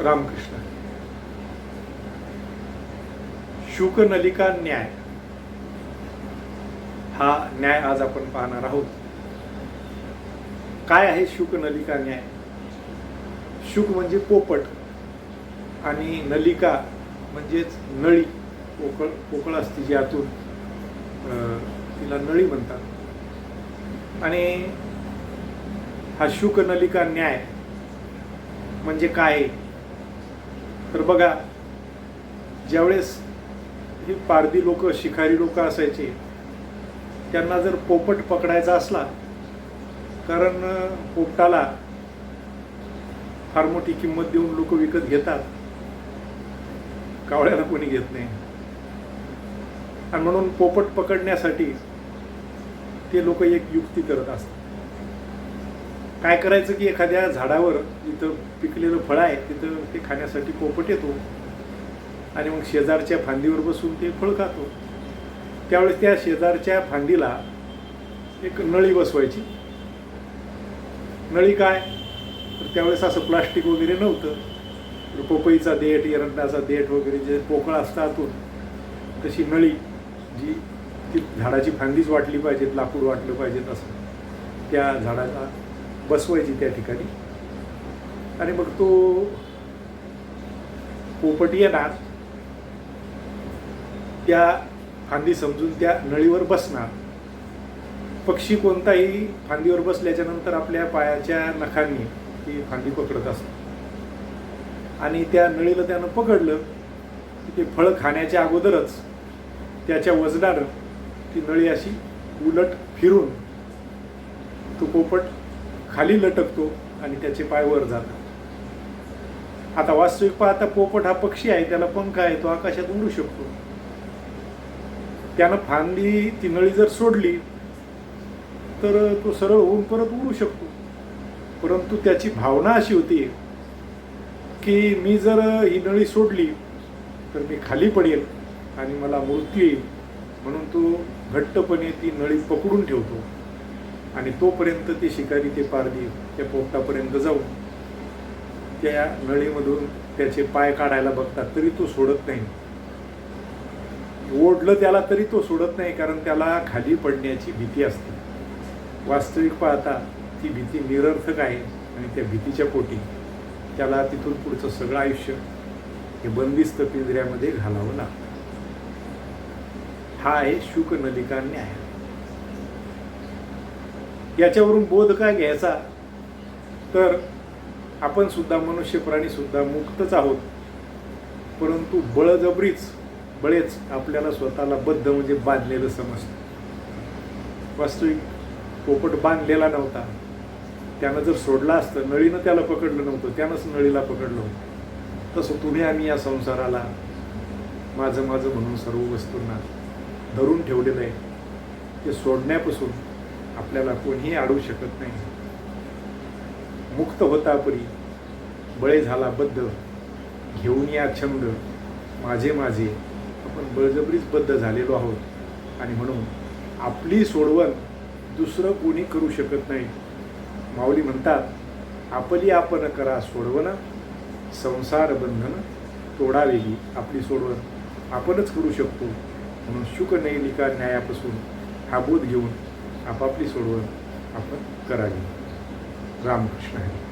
रामकृष्ण. शुकनलिका न्याय. हा न्याय आज आपण पाहणार आहोत. काय आहे शुकनलिका न्याय? शुक म्हणजे पोपट आणि नलिका म्हणजेच नळी. पोकळ पोकळ असते जी आतून. अं, तिला नळी म्हणतात. आणि हा शुकनलिका न्याय म्हणजे काय? आहे? तर बघा ज्यावेळेस ही पारधी लोक शिकारी लोक असायचे त्यांना जर पोपट पकडायचा असला कारण पोपटाला फार मोठी किंमत देऊन लोक विकत घेतात कावळ्याला कोणी घेत नाही. आणि म्हणून पोपट पकडण्यासाठी ते लोक एक युक्ती करत असतात. काय करायचं की एखाद्या झाडावर जिथं पिकलेलं फळ आहे तिथं ते खाण्यासाठी पोपट येतो आणि मग शेजारच्या फांदीवर बसून ते फळ खातो. त्यावेळेस त्या शेजारच्या फांदीला एक नळी बसवायची. नळी काय? तर त्यावेळेस असं प्लास्टिक वगैरे नव्हतं. पपईचा पोपईचा देठ एरंडाचा देठ वगैरे जे पोकळ असतं आतून तशी नळी जी ती झाडाची फांदीच वाटली पाहिजेत लाकूड वाटलं पाहिजेत असं. त्या झाडाला बसवायची त्या ठिकाणी. आणि मग तो पोपट येणार त्या फांदी समजून त्या नळीवर बसणार. पक्षी कोणताही फांदीवर बसल्याच्या नंतर आपल्या पायाच्या नखांनी ती फांदी पकडत असत. आणि त्या नळीला त्यानं पकडलं की ते फळ खाण्याच्या अगोदरच त्याच्या वजनानं ती नळी अशी उलट फिरून तो पोपट खाली लटकतो आणि त्याचे पाय वर जातात. आता वास्तविक पाहता पोपट हा पक्षी आहे त्याला पंख आहे तो आकाशात उडू शकतो. त्यानं फांदी ती नळी जर सोडली तर तो सरळ होऊन परत उडू शकतो. परंतु त्याची भावना अशी होती की मी जर ही नळी सोडली तर मी खाली पडेल आणि मला मृत्यू येईल. म्हणून तो घट्टपणे ती नळी पकडून ठेवतो. आणि तोपर्यंत ते शिकारी ते पारधी त्या पोपटापर्यंत जाऊन त्या नळीमधून त्याचे पाय काढायला बघतात तरी तो सोडत नाही. ओढलं त्याला तरी तो सोडत नाही कारण त्याला खाली पडण्याची भीती असते. वास्तविक पाहता ती भीती निरर्थक आहे आणि त्या भीतीच्या पोटी त्याला तिथून पुढचं सगळं आयुष्य हे बंदिस्त पिंजऱ्यामध्ये घालावं लागतं. हा आहे शुक नलिका न्याय. याच्यावरून बोध काय घ्यायचा? तर आपण सुद्धा मनुष्य प्राणी सुद्धा मुक्तच आहोत. परंतु बळजबरीच बळेच आपल्याला स्वतःला बद्ध म्हणजे बांधलेलं समजतं. वास्तविक पोपट बांधलेला नव्हता. त्यानं जर सोडला असतं नळीनं त्याला पकडलं नव्हतं त्यानंच नळीला पकडलं होतं. तसं तुम्ही आम्ही या संसाराला माझं माझं म्हणून सर्व वस्तूंना धरून ठेवलेलं आहे. ते सोडण्यापासून आपल्याला कोणीही अडवू शकत नाही. मुक्त होता परी बळे झाला बद्ध घेऊन या छंद माझे माझे आपण बळजबरीच बद्ध झालेलो आहोत. आणि म्हणून आपली सोडवण दुसरं कोणी करू शकत नाही. माऊली म्हणतात आपली आपण करा सोडवण संसार बंधन तोडावेगी आपली सोडवण. आपणच करू शकतो. म्हणून शुक नैलिका न्यायापासून हा बोध घेऊन आपापली सोडवण आपण करावी. रामकृष्ण हरी.